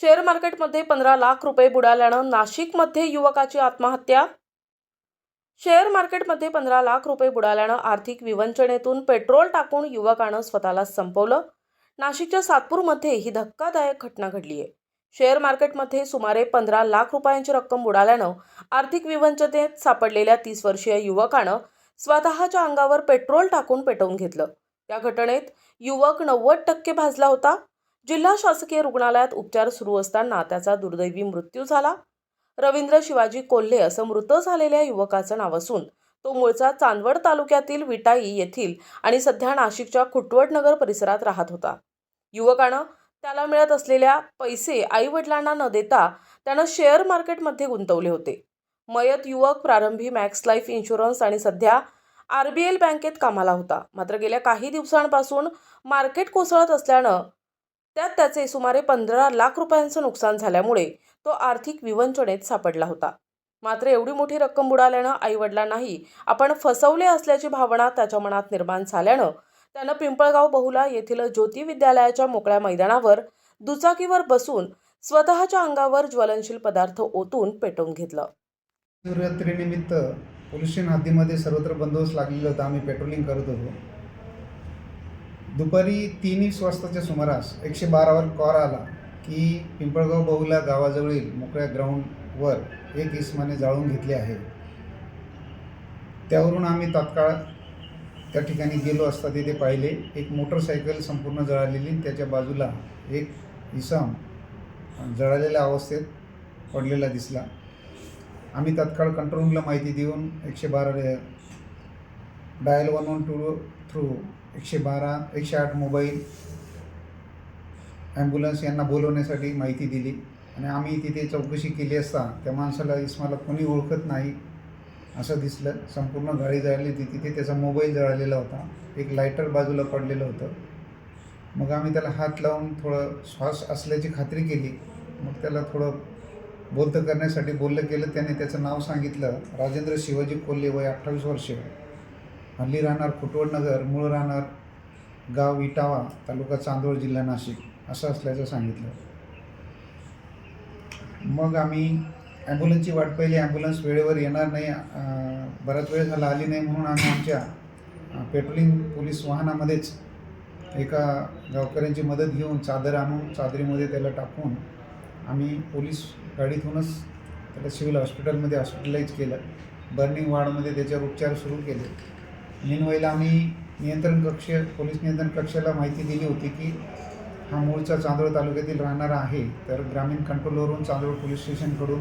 Share मार्केटमध्ये पंधरा लाख रुपये बुडाल्यानं नाशिकमध्ये युवकाची आत्महत्या. शेअर मार्केटमध्ये पंधरा लाख रुपये बुडाल्यानं आर्थिक विवंचनेतून पेट्रोल टाकून युवकानं स्वतःला संपवलं. नाशिकच्या सातपूरमध्ये ही धक्कादायक घटना घडली आहे शेअर मार्केटमध्ये सुमारे पंधरा लाख रुपयांची रक्कम बुडाल्यानं आर्थिक विवंचनेत सापडलेल्या तीस वर्षीय युवकानं स्वतःच्या अंगावर पेट्रोल टाकून पेटवून घेतलं. या घटनेत युवक नव्वद टक्के भाजला होता. जिल्हा शासकीय रुग्णालयात उपचार सुरू असताना त्याचा दुर्दैवी मृत्यू झाला. रवींद्र शिवाजी कोल्हे असं मृत झालेल्या युवकाचं नाव असून तो मूळचा चांदवड तालुक्यातील विटाई येथील आणि सध्या नाशिकच्या खुटवडनगर परिसरात राहत होता. युवकानं त्याला मिळत असलेल्या पैसे आईवडिलांना न देता त्यानं शेअर मार्केटमध्ये गुंतवले होते. मयत युवक प्रारंभी मॅक्स लाईफ इन्शुरन्स आणि सध्या आर बी एल बँकेत कामाला होता. मात्र गेल्या काही दिवसांपासून मार्केट कोसळत असल्यानं त्यात त्याचे सुमारे पंधरा लाख रुपयांचं नुकसान झाल्यामुळे तो आर्थिक विवंचनेत सापडला होता. मात्र एवढी मोठी रक्कम बुडाल्यानं आईवडिलांनाही आपण फसवले असल्याची भावना त्याच्या मनात निर्माण झाल्यानं त्यानं पिंपळगाव बहुला येथील ज्योती विद्यालयाच्या मोकळ्या मैदानावर दुचाकीवर बसून स्वतःच्या अंगावर ज्वलनशील पदार्थ ओतून पेटवून घेतलं. शिवरात्रीनिमित्त पोलीस हद्दीमध्ये सर्वत्र बंदोबस्त लागलेला होता. आम्ही पेट्रोलिंग करत होतो. दुपारी तीन वाजताच्या सुमारास एकशे बारावर कॉर आला की पिंपळगाव बहुला गावाजवळील मोकळ्या ग्राउंडवर एक इसमाने जाळून घेतले आहे. त्यावरून आम्ही तात्काळ त्या ठिकाणी गेलो असता तिथे पाहिले एक मोटरसायकल संपूर्ण जळालेली त्याच्या बाजूला एक इसम जळालेल्या अवस्थेत पडलेला दिसला. आम्ही तात्काळ कंट्रोल रूमला माहिती देऊन एकशे बारा dial one one two through एकशे बारा एकशे आठ मोबाईल ॲम्ब्युलन्स यांना बोलवण्यासाठी माहिती दिली. आणि आम्ही तिथे चौकशी केली असता त्या माणसाला इस्माला कोणी ओळखत नाही असं दिसलं. संपूर्ण गाडी जळाली होती. तिथे त्याचा मोबाईल जळालेला होता. एक लायटर बाजूला पडलेलं होतं. मग आम्ही त्याला हात लावून थोडं श्वास असल्याची खात्री केली. मग त्याला थोडं बोलतं करण्यासाठी बोललं केलं त्याने त्याचं नाव सांगितलं. राजेंद्र शिवाजी कोल्हे वय अठ्ठावीस वर्ष. हल्ली राहणार खुटवडनगर मूळ राहणार गाव इटावा तालुका चांदोड जिल्हा नाशिक असं असल्याचं सांगितलं. मग आम्ही ॲम्ब्युलन्सची वाट पाहिली. ॲम्ब्युलन्स वेळेवर येणार नाही. बराच वेळ झाला आली नाही म्हणून आम्ही आमच्या पेट्रोलिंग पोलीस वाहनामध्येच एका गावकऱ्यांची मदत घेऊन चादर आणून चादरीमध्ये त्याला टाकून आम्ही पोलीस गाडीतूनच त्याला सिव्हिल हॉस्पिटलमध्ये हॉस्पिटलाईज केलं. बर्निंग वार्डमध्ये त्याच्यावर उपचार सुरू केले. मीनवाईला आम्ही नियंत्रण कक्ष पोलीस नियंत्रण कक्षाला माहिती दिली होती की हा मूळचा चांदोळ तालुक्यातील राहणारा आहे. तर ग्रामीण कंट्रोलवरून चांदोड पोलीस स्टेशनकडून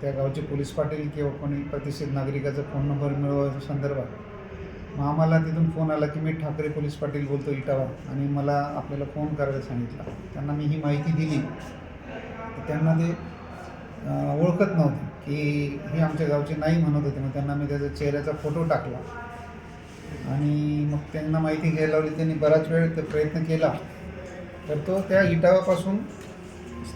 त्या गावचे पोलीस पाटील किंवा कोणी प्रतिष्ठित नागरिकाचा फोन नंबर मिळवायच्या संदर्भात मग आम्हाला तिथून फोन आला की मी ठाकरे पोलीस पाटील बोलतो इटावा आणि मला आपल्याला फोन करायला सांगितला. त्यांना मी ही माहिती दिली. त्यांना ते ओळखत नव्हते की हे आमच्या गावचे नाही म्हणत होते. मग त्यांना मी त्याचा चेहऱ्याचा फोटो टाकला. आणि मग त्यांना माहिती घ्यायला लावली त्यांनी बराच वेळ प्रयत्न केला. तर तो त्या इटावापासून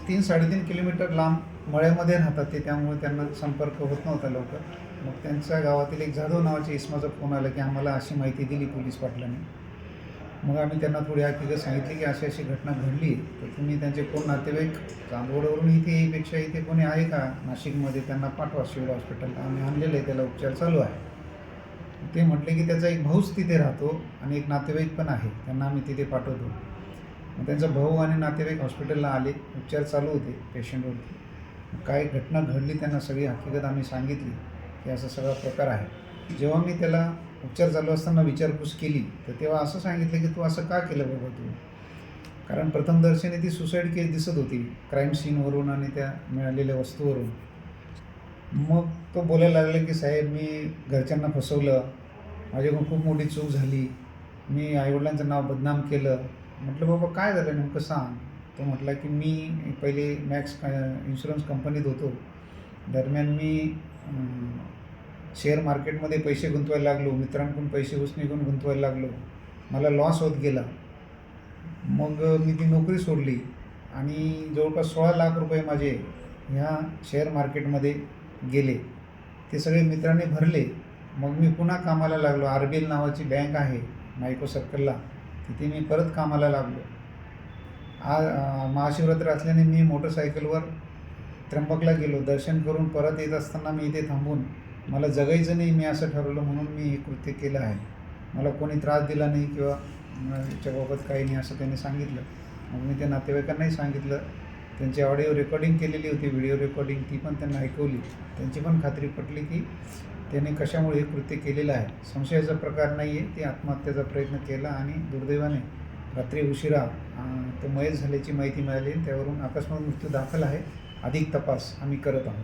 तीन साडेतीन किलोमीटर लांब मळ्यामध्ये राहतात ते त्यामुळे त्यांना संपर्क होत नव्हता लवकर. मग त्यांच्या गावातील एक जाधव नावाच्या इस्माचा फोन आला की आम्हाला अशी माहिती दिली पोलीस पाटलांनी. मग आम्ही त्यांना थोडी हकीकत सांगितली की अशी अशी घटना घडली तर तुम्ही त्यांचे कोण नातेवाईक चांदवडवरून इथे येईपेक्षा इथे कोणी आहे का? नाशिकमध्ये त्यांना पाठवा सिव्हिल हॉस्पिटलला. आम्ही आणलेलं आहे त्याला उपचार चालू आहे. ते म्हटले की त्याचा एक भाऊच तिथे राहतो आणि एक नातेवाईक पण आहे त्यांना आम्ही तिथे पाठवतो. मग त्यांचा भाऊ आणि नातेवाईक हॉस्पिटलला आले उपचार चालू होते पेशंटवरती. काय घटना घडली त्यांना सगळी हकीकत आम्ही सांगितली की असा सगळा प्रकार आहे. जेव्हा मी त्याला उपचार चालू असताना विचारपूस केली तर तेव्हा असं सांगितलं की तू असं का केलं बाबा तू? कारण प्रथमदर्शनी ती सुसाईड केस दिसत होती क्राईम सीनवरून आणि त्या मिळालेल्या वस्तूवरून. मग तो बोलायला लागला की साहेब मी घरच्यांना फसवलं. माझ्याकडून खूप मोठी चूक झाली. मी आईवडिलांचं नाव बदनाम केलं. म्हटलं बाबा काय झालं? नेमकं सांग. तो म्हटला की मी पहिले मॅक्स इन्शुरन्स कंपनीत होतो. दरम्यान मी शेअर मार्केटमध्ये पैसे गुंतवायला लागलो. मित्रांकडून पैसे उसणीकडून घेऊन गुंतवायला लागलो. मला लॉस होत गेला. मग मी ती नोकरी सोडली. आणि जवळपास सोळा लाख रुपये माझे ह्या शेअर मार्केटमध्ये गेले. ते सगळे मित्रांनी भरले. मग मी पुन्हा कामाला लागलो. आर बी एल नावाची बँक आहे मायको सर्कलला तिथे मी परत कामाला लागलो. आ महाशिवरात्र असल्याने मी मोटरसायकलवर त्र्यंबकला गेलो. दर्शन करून परत येत असताना मी इथे थांबून मला जगायचं नाही मी असं ठरवलं म्हणून मी हे कृत्य केलं आहे. मला कोणी त्रास दिला नाही किंवा याच्याबाबत काही नाही असं त्यांनी सांगितलं. मग मी त्या नातेवाईकांनाही सांगितलं त्यांची ऑडिओ रेकॉर्डिंग केलेली होती व्हिडिओ रेकॉर्डिंग ती पण त्यांना ऐकवली. त्यांची पण खात्री पटली की त्याने कशामुळे हे कृत्य केलेलं आहे. संशयाचा प्रकार नाही आहे ते आत्महत्येचा प्रयत्न केला आणि दुर्दैवाने रात्री उशिरा तो मयत झाल्याची माहिती मिळाली त्यावरून अकस्मात मृत्यू दाखल आहे. अधिक तपास आम्ही करत आहोत.